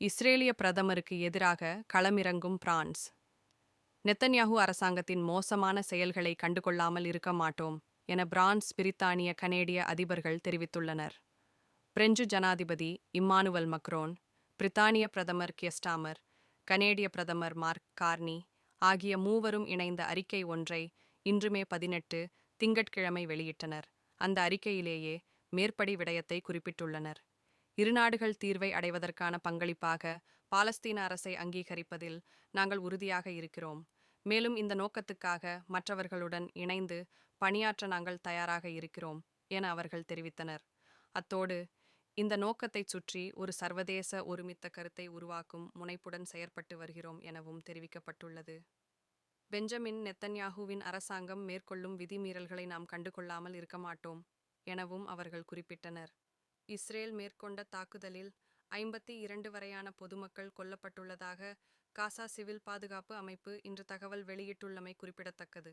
இஸ்ரேலிய பிரதமருக்கு எதிராக களமிறங்கும் பிரான்ஸ். நெத்தன்யாகு அரசாங்கத்தின் மோசமான செயல்களை கண்டுகொள்ளாமல் இருக்க மாட்டோம் என பிரான்ஸ் பிரித்தானிய கனேடிய அதிபர்கள் தெரிவித்துள்ளனர். பிரெஞ்சு ஜனாதிபதி இம்மானுவல் மக்ரோன் பிரித்தானிய பிரதமர் கியஸ்டாமர் கனேடிய பிரதமர் மார்க் கார்னி ஆகிய மூவரும் இணைந்த அறிக்கை ஒன்றை இன்றுமே பதினெட்டு திங்கட்கிழமை வெளியிட்டனர். அந்த அறிக்கையிலேயே மேற்படி விடயத்தை குறிப்பிட்டுள்ளனர். இருநாடுகள் தீர்வை அடைவதற்கான பங்களிப்பாக பாலஸ்தீன அரசை அங்கீகரிப்பதில் நாங்கள் உறுதியாக இருக்கிறோம். மேலும் இந்த நோக்கத்துக்காக மற்றவர்களுடன் இணைந்து பணியாற்ற நாங்கள் தயாராக இருக்கிறோம் என அவர்கள் தெரிவித்தனர். அத்தோடு இந்த நோக்கத்தைச் சுற்றி ஒரு சர்வதேச ஒருமித்த கருத்தை உருவாக்கும் முனைப்புடன் செயற்பட்டு வருகிறோம் எனவும் தெரிவிக்கப்பட்டுள்ளது. பெஞ்சமின் நெத்தன்யாகுவின் அரசாங்கம் மேற்கொள்ளும் விதிமீறல்களை நாம் கண்டுகொள்ளாமல் இருக்க மாட்டோம் எனவும் அவர்கள் குறிப்பிட்டனர். இஸ்ரேல் மேற்கொண்ட தாக்குதலில் ஐம்பத்தி இரண்டு வரையான பொதுமக்கள் கொல்லப்பட்டுள்ளதாக காசா சிவில் பாதுகாப்பு அமைப்பு இன்று தகவல் வெளியிட்டுள்ளமை குறிப்பிடத்தக்கது.